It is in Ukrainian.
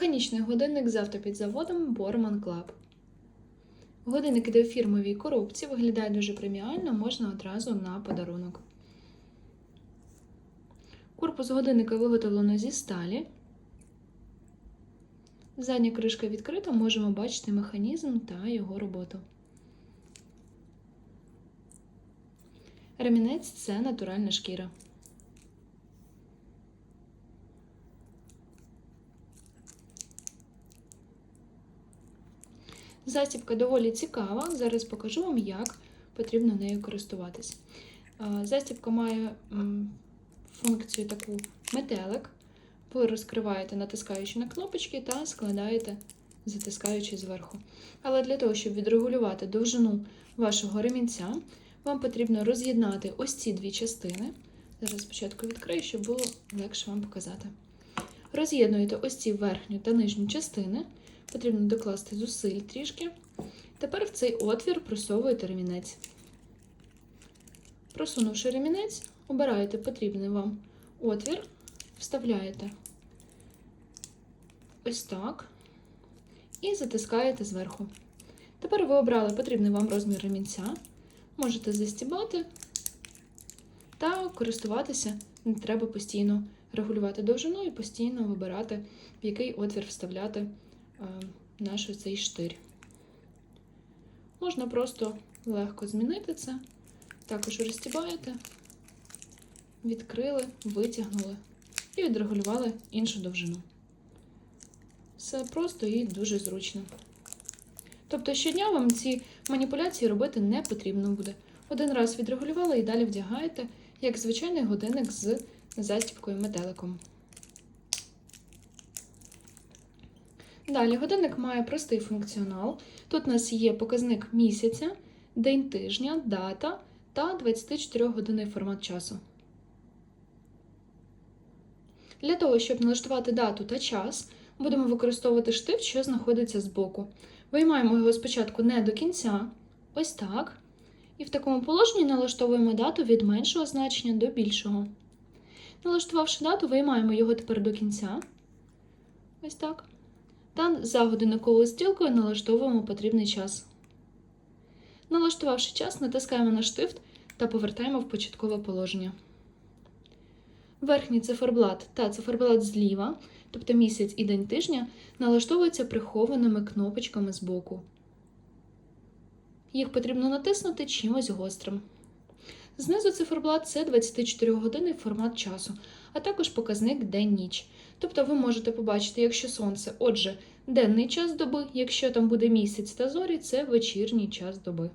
Механічний годинник з автопідзаводом Borman Club. Годинник іде у фірмовій коробці, виглядає дуже преміально, можна одразу на подарунок. Корпус годинника виготовлено зі сталі. Задня кришка відкрита, можемо бачити механізм та його роботу. Ремінець це натуральна шкіра. Застібка доволі цікава. Зараз покажу вам, як потрібно нею користуватись. Е, Застібка має функцію таку метелик. Ви розкриваєте, натискаючи на кнопочки, та складаєте, затискаючи зверху. Але для того, щоб відрегулювати довжину вашого ремінця, вам потрібно роз'єднати ось ці дві частини. Зараз спочатку відкрию, щоб було легше вам показати. Роз'єднуєте ось ці верхню та нижню частини. Потрібно докласти зусиль трішки. Тепер в цей отвір просовуєте ремінець. Просунувши ремінець, обираєте потрібний вам отвір, вставляєте ось так і затискаєте зверху. Тепер ви обрали потрібний вам розмір ремінця, можете застібати та користуватися. Не треба постійно регулювати довжину і постійно вибирати, в який отвір вставляти наш цей штир. Можна просто легко змінити це. Також розстібаєте, відкрили, витягнули і відрегулювали іншу довжину. Все просто і дуже зручно. Тобто щодня вам ці маніпуляції робити не потрібно буде. Один раз відрегулювали і далі вдягаєте, як звичайний годинник з застібкою метеликом. Далі годинник має простий функціонал. Тут у нас є показник місяця, день тижня, дата та 24-годинний формат часу. Для того, щоб налаштувати дату та час, будемо використовувати штифт, що знаходиться збоку. Виймаємо його спочатку не до кінця, ось так. І в такому положенні налаштовуємо дату від меншого значення до більшого. Налаштувавши дату, виймаємо його тепер до кінця. Ось так. Та за годинниковою стрілкою налаштовуємо потрібний час. Налаштувавши час, натискаємо на штифт та повертаємо в початкове положення. Верхній циферблат та циферблат зліва, тобто місяць і день тижня, налаштовуються прихованими кнопочками збоку. Їх потрібно натиснути чимось гострим. Знизу циферблат це 24-годинний формат часу, а також показник день-ніч. Тобто ви можете побачити, якщо сонце, отже, денний час доби, якщо там буде місяць та зорі, це вечірній час доби.